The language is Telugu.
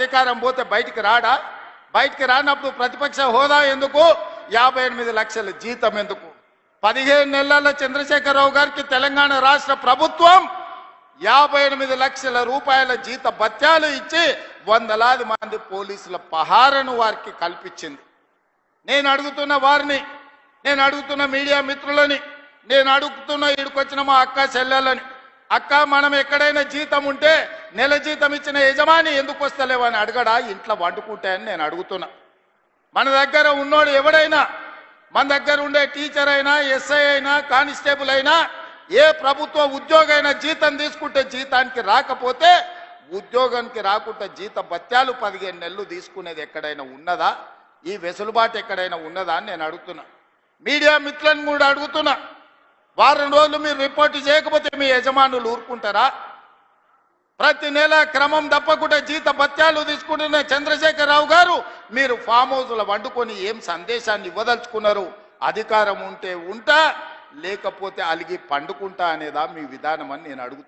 అధికారం పోతే బయటికి రాడా? బయటికి రానప్పుడు ప్రతిపక్ష హోదా ఎందుకు? యాభై ఎనిమిది లక్షల జీతం ఎందుకు? పదిహేను నెలల చంద్రశేఖరరావు గారికి తెలంగాణ రాష్ట్ర ప్రభుత్వం యాభై ఎనిమిది లక్షల రూపాయల జీత భత్యాలు ఇచ్చి వందలాది మంది పోలీసుల పహారను వారికి కల్పించింది. నేను అడుగుతున్న వారిని నేను అడుగుతున్న మీడియా మిత్రులని నేను అడుగుతున్న ఈడుకొచ్చిన మా అక్క చెల్లెలని అక్క మనం ఎక్కడైనా జీతం ఉంటే నెల జీతం ఇచ్చిన యజమాని ఎందుకు వస్తలేవని అడగడా? ఇంట్లో వండుకుంటే అని నేను అడుగుతున్నా. మన దగ్గర ఉన్నోడు ఎవడైనా మన దగ్గర ఉండే టీచర్ అయినా ఎస్ఐ అయినా కానిస్టేబుల్ అయినా ఏ ప్రభుత్వ ఉద్యోగైనా జీతం తీసుకుంటే జీతానికి రాకపోతే ఉద్యోగానికి రాకుండా జీత భత్యాలు పదిహేను నెలలు తీసుకునేది ఎక్కడైనా ఉన్నదా? ఈ వెసులుబాటు ఎక్కడైనా ఉన్నదా అని నేను అడుగుతున్నా. మీడియా మిత్రులను కూడా అడుగుతున్నా. వారం రోజులు మీరు రిపోర్ట్ చేయకపోతే మీ యజమానులు ఊరుకుంటారా? ప్రతి నెల క్రమం తప్పకుండా జీత భత్యాలు తీసుకుంటున్న చంద్రశేఖరరావు గారు మీరు ఫామ్ హౌస్లో వండుకొని ఏం సందేశాన్ని ఇవ్వదలుచుకున్నారు? అధికారం ఉంటే ఉంటా లేకపోతే అలిగి పండుకుంటా అనేదా మీ విధానం అని నేను అడుగుతాను